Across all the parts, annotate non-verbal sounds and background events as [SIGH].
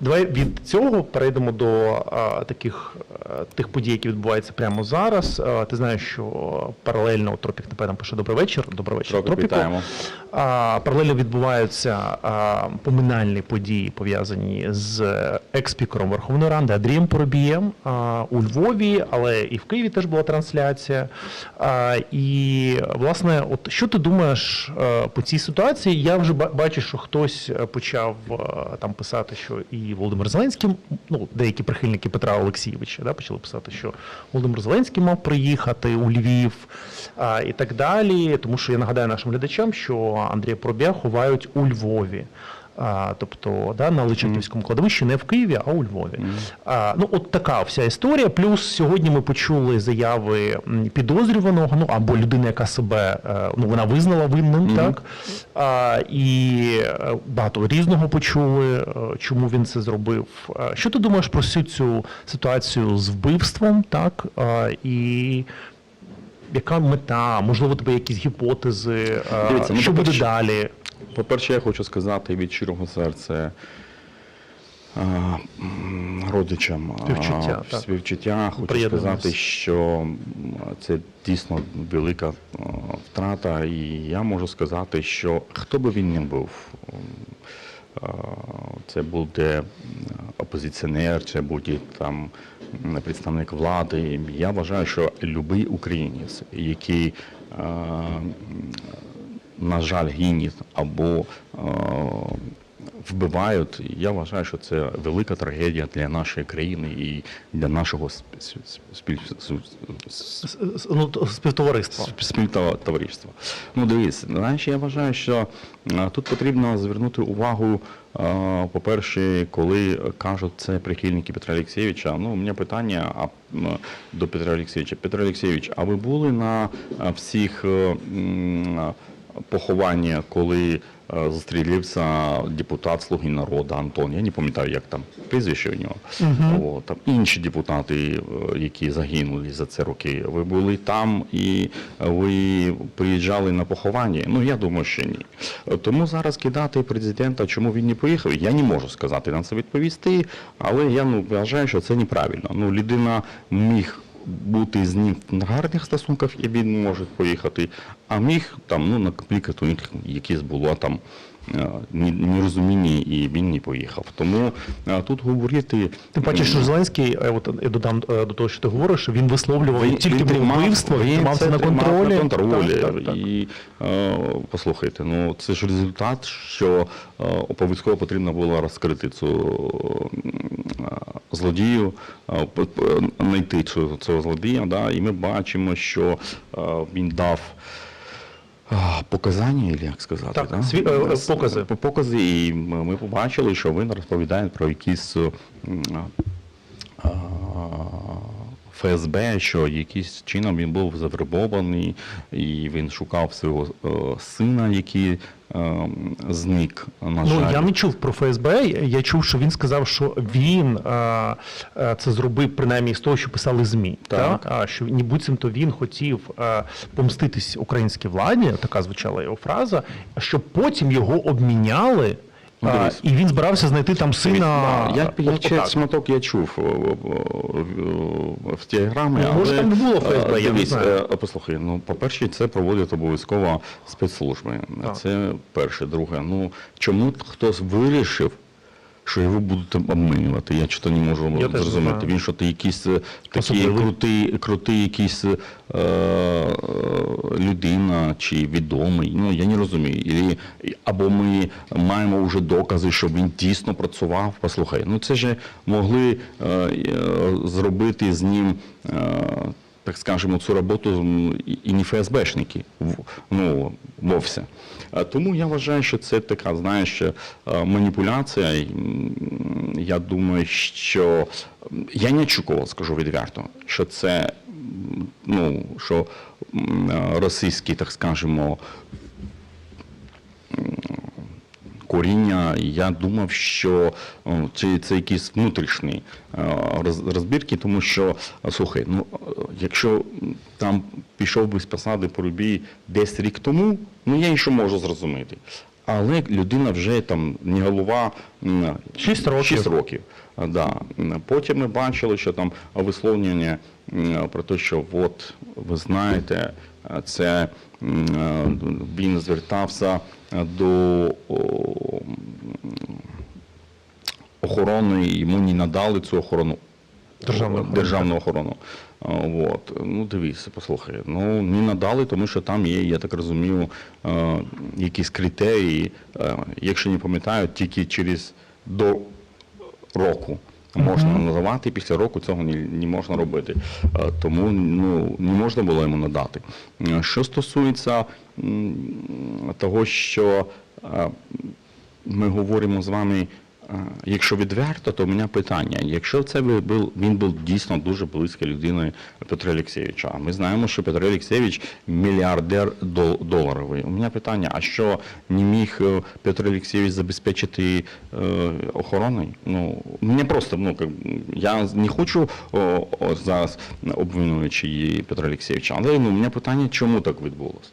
Давай від цього перейдемо до а, таких а, тих подій, які відбуваються прямо зараз. А, ти знаєш, що паралельно Тропік напевно пише добрий вечір. Добрий вечір, Тропік, Тропіку. вітаємо. Паралельно відбуваються поминальні події, пов'язані з експікером Верховної Ради Андрієм Поробієм у Львові, але і в Києві теж була трансляція. І власне, от що ти думаєш е, по цій ситуації? Я вже бачу, що хтось е, почав е, там писати, що і Володимир Зеленський, ну деякі прихильники Петра Олексійовича, да, почали писати, що Володимир Зеленський мав приїхати у Львів і так далі. Тому що я нагадаю нашим глядачам, що Андрія Пробія ховають у Львові. А, тобто да, на Личаківському кладовищі не в Києві, а у Львові. А, ну, от така вся історія. Плюс сьогодні ми почули заяви підозрюваного, ну або людини, яка себе е, ну, вона визнала винним, так? А, і е, багато різного почули, е, чому він це зробив. Що ти думаєш про всю цю ситуацію з вбивством, так? А, і яка мета? Можливо, тебе якісь гіпотези? Дивіться, ну, що буде по-перше, далі? По-перше, я хочу сказати від щирого серця а, м, родичам а, Співчуття, так. співчуття. Хочу сказати, що м, це дійсно велика а, втрата, і я можу сказати, що хто би він не був. м, а, Це буде опозиціонер, це буде там представник влади. Я вважаю, що будь-який українець, який на жаль, гініт або е, вбивають. Я вважаю, що це велика трагедія для нашої країни і для нашого сп- сп- спіль... Ну, то- співтовариства. товариства. Ну, дивись, знаєш, я вважаю, що е, тут потрібно звернути увагу. е, По-перше, коли кажуть це прихильники Петра Олексійовича, ну у мене питання а, до Петра Олексійовича. Петро Олексійович, а ви були на е, всіх е, м, поховання, коли застрілився депутат Слуги народу Антон? Я не пам'ятаю, як там прізвище у нього. О, там інші депутати, е, які загинули за це роки. Ви були там і ви приїжджали на поховання? Ну я думаю, що ні. Тому зараз кидати президента, чому він не поїхав, я не можу сказати на це відповісти, але я ну вважаю, що це неправильно. Ну людина міг. Бути з ним на гарних стосунках, і він може поїхати, а міг там ну на конфлікт у них якісь було там е, нерозуміння, і він не поїхав. Тому е, тут говорити Тим паче, що Зеленський, е, от я додам до того, що ти говориш, що він висловлював тільки про вбивство, він тримав це на контролі. на контролі. Так, так, так. І послухайте, ну це ж результат, що обов'язково потрібно було розкрити цю злодію, знайти цього, злодія. Да, і ми бачимо, що він дав. Показання, як сказати, Так, да? сві- е, е, покази. Покази, і ми побачили, що він розповідає про якісь ФСБ, що якийсь чином він був завербований, і він шукав свого е, сина, який е, зник. На Ну жаль. я не чув про ФСБ. Я чув, що він сказав, що він е, е, це зробив принаймні з того, що писали змі. Так. Так? А що ні буцімто він хотів е, помститись українській владі. Така звучала його фраза. щоб потім його обміняли. Ну, а, і він збирався знайти там сина. Я, я ще отак. шматок я чув в телеграмі. Ну, може, але, там не було ФСБ, е, я не знаю. е, Послухай, ну, по-перше, це проводять обов'язково спецслужби. Так. Це перше. Друге, ну чому хтось вирішив, що його будуть обмінювати? Я чого не можу Я зрозуміти. Він що ти якийсь е, такий крутий, крутий якийсь е, людина чи відомий. Ну я не розумію. Або ми маємо вже докази, що він дійсно працював. Послухай, ну це ж могли е, е, зробити з ним. Е, так скажемо, цю роботу і- не ФСБшники, ну, вовсе. Тому я вважаю, що це така, знаєш, маніпуляція. Я думаю, що я не очікував, скажу відверто, що це ну, що е, так скажемо, коріння. Я думав, що це, це якісь внутрішні е, розбірки, тому що е, слухай, ну якщо там пішов би з посади Порубій десь рік тому, ну я ще можу зрозуміти. Але людина вже там не голова м, Шість років. Шість років. Да. Потім ми бачили, що там висловлювання про те, що от ви знаєте, це він звертався до охорони, і йому не надали цю охорону. Державну охорону, державну охорону. А, Вот. Ну, дивіться, послухай. Ну, не надали, тому що там є, я так розумію, якісь критерії, якщо не пам'ятаю, тільки через до року. Можна надавати, після року цього не, не можна робити. Е, Тому ну, не можна було йому надати. Е, Що стосується того, що е, ми говоримо з вами, якщо відверто, то у мене питання. Якщо це був, він був дійсно дуже близькою людиною Петра Олексійовича, а ми знаємо, що Петро Олексійович мільярдер дол- доларовий. У мене питання, а що не міг е, Петро Олексійович забезпечити е, охороною? Ну, мені просто, ну, я не хочу о, о, зараз обвинуючи Петра Олексійовича, але ну, у мене питання, чому так відбулося?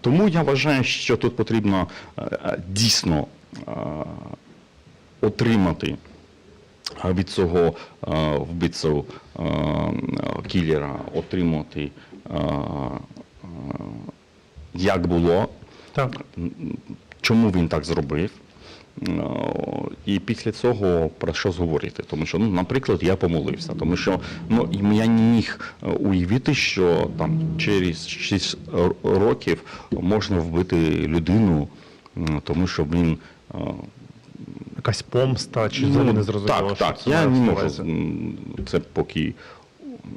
Тому я вважаю, що тут потрібно е, е, дійсно е, отримати е, від цього е, е, кілера, отримати, е, е, як було, Так. чому він так зробив. Е, І після цього про що говорити? Тому що, ну, наприклад, я помолився, тому що ну, я не міг е, уявити, що там через 6 років можна вбити людину, тому що він. Якась помста, чи взагалі не зрозуміло. Ну, Так, що так. це Я не можу це поки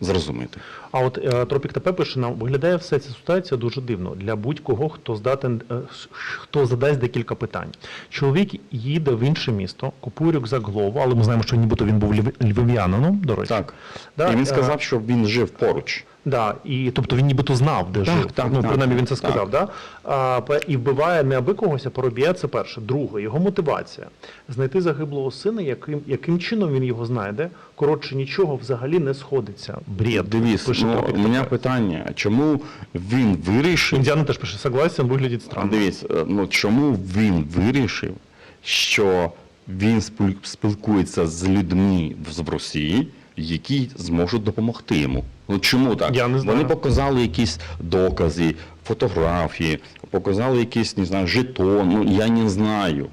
зрозуміти. А от е, Тропік ТП пише нам, виглядає все ця ситуація дуже дивно для будь-кого, хто здатен, е, хто задасть декілька питань. Чоловік їде в інше місто, купує рюкзак Глову, але ми знаємо, що нібито він був львів- львів'янином, до речі. Так. Да, і він е, сказав, що він жив поруч. Да, і тобто він нібито знав, де Так, жив. так, ну, так, принаймні він це так. сказав, да? А, і вбиває не аби когось, а поробіє це перше. Друге, його мотивація знайти загиблого сина, яким, яким чином він його знайде. Коротше, нічого взагалі не сходиться. Бред. Пише ну, у мене питання, чому він вирішив, Індіана теж пише, согласен, виглядить странно. дивись, е, ну, чому він вирішив, що він спілкується з людьми в- Росії, які зможуть допомогти йому. Ну чому так? Я не знаю. Вони показали якісь докази, фотографії, показали якийсь, не знаю, жетон, ну я не знаю.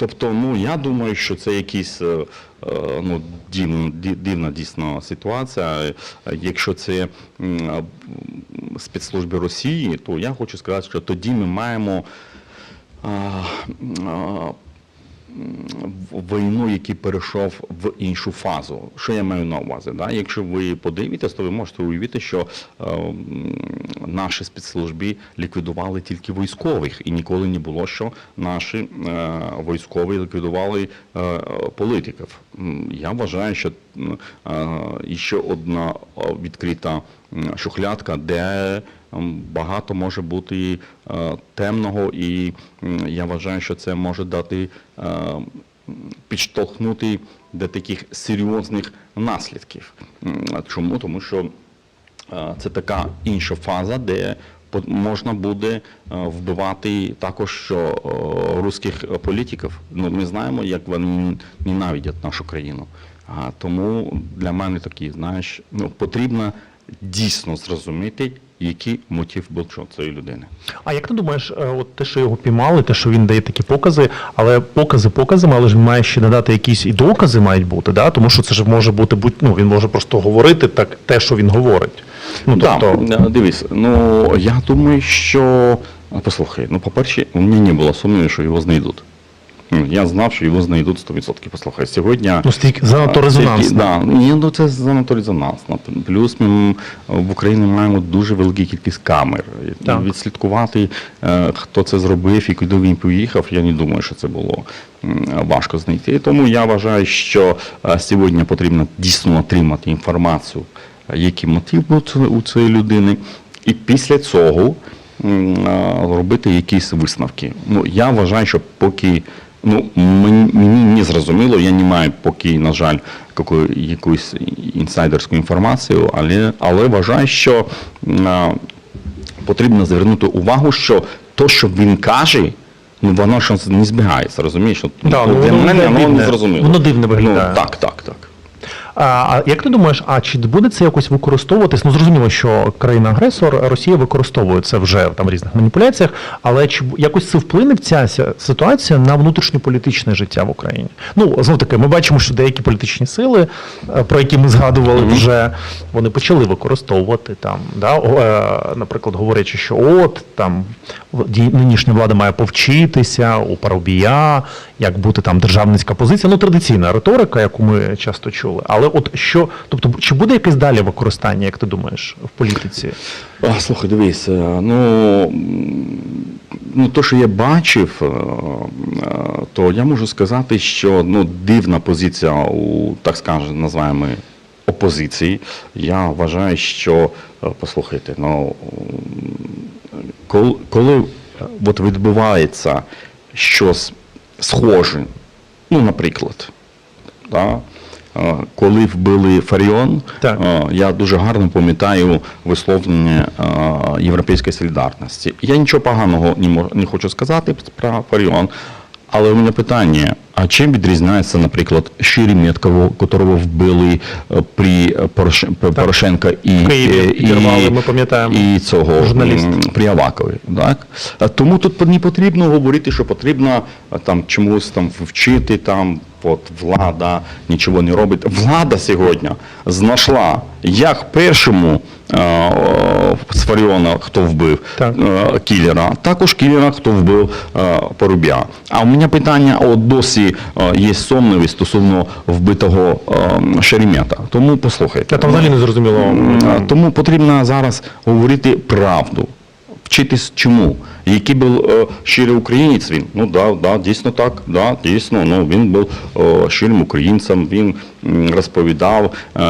Тобто, ну я думаю, що це якісь е, е, ну, дивна, дивна дійсно ситуація. Е, Якщо це м, спецслужби Росії, то я хочу сказати, що тоді ми маємо війну, який перейшов в іншу фазу. Що я маю на увазі? Да? Якщо ви подивитесь, то ви можете уявити, що е, наші спецслужби ліквідували тільки військових, і ніколи не було, що наші е, військові ліквідували е, політиків. Я вважаю, що е, ще одна е, відкрита шухлядка, де багато може бути е, темного, і я вважаю, що це може дати е, підштовхнути до таких серйозних наслідків. Чому? Тому що е, це така інша фаза, де можна буде вбивати також русських політиків. Ну, ми знаємо, як вони ненавидять нашу країну. А тому для мене такі, знаєш, ну, потрібно дійсно зрозуміти, який мотив був цієї людини. А як ти думаєш, е, от те, що його піймали, те, що він дає такі покази, але покази показами, але ж він має ще надати якісь і докази мають бути, да? тому що це ж може бути будь, ну, він може просто говорити так, те, що він говорить. Ну, тобто, Да, е, дивись, ну я думаю, що послухай, ну по-перше, у мене не було сумніву, що його знайдуть. Ну, Я знав, що його знайдуть 100%. Послухай, сьогодні. ну, занадто резонансно. тільки- Да, ні, ну це занадто резонансно. Плюс ми в Україні маємо дуже велику кількість камер. Так. Відслідкувати, е, хто це зробив і куди він поїхав, я не думаю, що це було важко знайти. Тому я вважаю, що е, сьогодні потрібно дійсно отримати інформацію, е, який мотив був у цієї людини, і після цього е, робити якісь висновки. Ну, я вважаю, що поки ну, мені, не зрозуміло, я не маю поки, на жаль, якусь інсайдерську інформацію, але, але вважаю, що е, потрібно звернути увагу, що то, що він каже, Ну воно ж не збігається, розумієш? От, Да, ну, ну, для воно мене воно не зрозуміло. Воно дивне виглядає. Ну, так, так, так. А, як ти думаєш, а чи буде це якось використовуватись? Ну зрозуміло, що країна-агресор Росія використовує це вже в там різних маніпуляціях, але чи якось це вплине ця ситуація на внутрішньополітичне життя в Україні? Ну знов таки, ми бачимо, що деякі політичні сили, е, про які ми згадували вже, вони почали використовувати там, да, е, наприклад, говорячи, що от там нинішня влада має повчитися у Парубія, як бути там державницька позиція. Ну, традиційна риторика, яку ми часто чули. Але от що, тобто, чи буде якесь далі використання, як ти думаєш, в політиці? А, слухай, дивись, е, ну, ну то, що я бачив, е, е, то я можу сказати, що ну, дивна позиція у, так скажемо, називаємо опозиції. Я вважаю, що, послухайте, ну, коли, коли от відбувається щось схоже, ну, наприклад, да, коли вбили Фаріон, Так. я дуже гарно пам'ятаю висловлення Європейської солідарності. Я нічого поганого не, мож- не хочу сказати про Фаріон, але у мене питання: а чим відрізняється, наприклад, Шереметкова, которого вбили е, при Порошенка і, Києві е, підірвали, ми пам'ятаємо, і цього журналіст. при Авакові. Так? Тому тут не потрібно говорити, що потрібно там чомусь там вчити там. От влада нічого не робить. Влада сьогодні знайшла, як першому е, з Фаріона, хто вбив Так. е, кілера, також кілера, хто вбив е, Порубя. А у мене питання, от досі е, є сумніви стосовно вбитого е, Шеремета. Тому послухайте. Я там взагалі не зрозуміло. Тому потрібно зараз говорити правду. Вчитись чому? Який був е, щирий українець він? Ну да, да, дійсно так, да, дійсно. Ну він був е, щирим українцем, він м, розповідав е,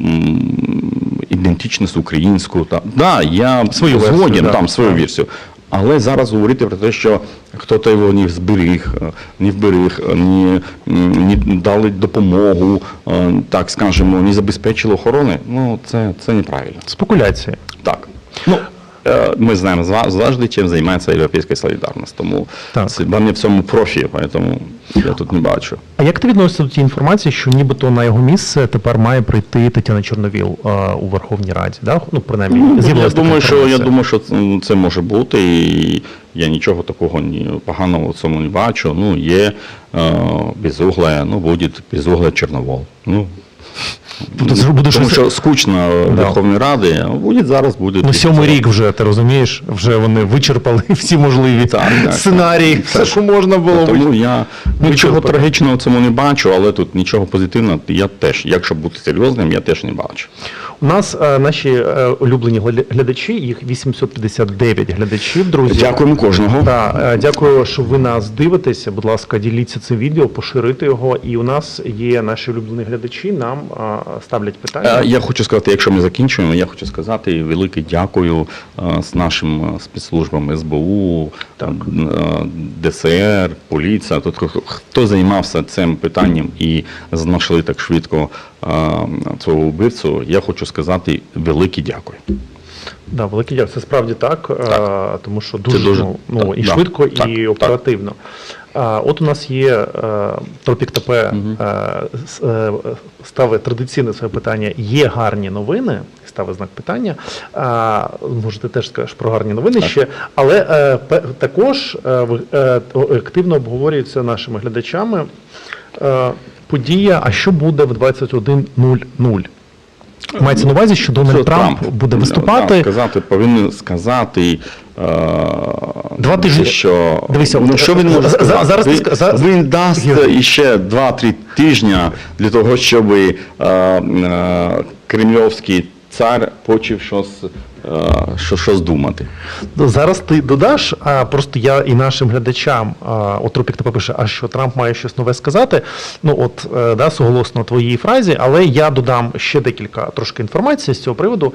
м, ідентичність українську. Та, да, я Свою версію, згоден да. там свою версію. Але зараз говорити про те, що хто-то його не зберіг, не вберіг, не, не дали допомогу, е, так скажемо, не забезпечили охорони, ну це, це неправильно. Спекуляція. Так. Ну, е, ми знаємо завжди, чим займається Європейська солідарність. Тому це в цьому профі, тому я тут не бачу. А як ти відносишся до тієї інформації, що нібито на його місце тепер має прийти Тетяна Чорновіл е, у Верховній Раді? Да? Ну, принаймні, Я з'явилася думаю, що я думаю, що це- це може бути, і я нічого такого ні поганого в цьому не бачу. Ну, є е, безугла, ну буде безугла Чорновол. Ну, Тобто це буде тому щось- що скучно Да. Верховної Ради, буде зараз буде. Ну, сьомий рік вже, ти розумієш, вже вони вичерпали [LAUGHS] всі можливі Так, так, сценарії, все, що можна було. Тому я нічого Вичерпали. трагічного в цьому не бачу, але тут нічого позитивного я теж, якщо бути серйозним, я теж не бачу. У нас е, наші е, улюблені гля- глядачі, їх 859 глядачів, друзі. Дякуємо кожного. Так, е, дякую, що ви нас дивитеся. Будь ласка, діліться цим відео, поширити його. І у нас є наші улюблені глядачі, нам е, ставлять питання. Е, Я хочу сказати, якщо ми закінчуємо, я хочу сказати велике дякую е, з нашим спецслужбам СБУ, е, ДСР, поліція. Тут хто- займався цим питанням і знайшли так швидко цього вбивцю, я хочу сказати велике дякую. Да, великий дякую. Це справді так, е, тому що дуже, дуже- ну, ну, так, і да, швидко, так, і так. оперативно. А, От у нас є е, Тропік ТП е, с- е, ставить традиційне своє питання. Є гарні новини, ставить знак питання. Може, ти теж скажеш про гарні новини ще, але е, також е, е, активно обговорюється нашими глядачами е, подія, а що буде в 21.00. Мається на увазі, що Дональд Що Трамп, буде виступати. сказати, повинен сказати. е, Два тижні- Що, Дивися, ну, що він може за- сказати? зараз він, ска- за- він дасть іще 2-3 тижні для того, щоб е, е, кремльовський цар почав щось, е, що, здумати. Ну, Зараз ти додаш, а просто я і нашим глядачам, отропік тебе пише, а що Трамп має щось нове сказати. Ну от е, да, суголосно твоїй фразі, але я додам ще декілька трошки інформації з цього приводу.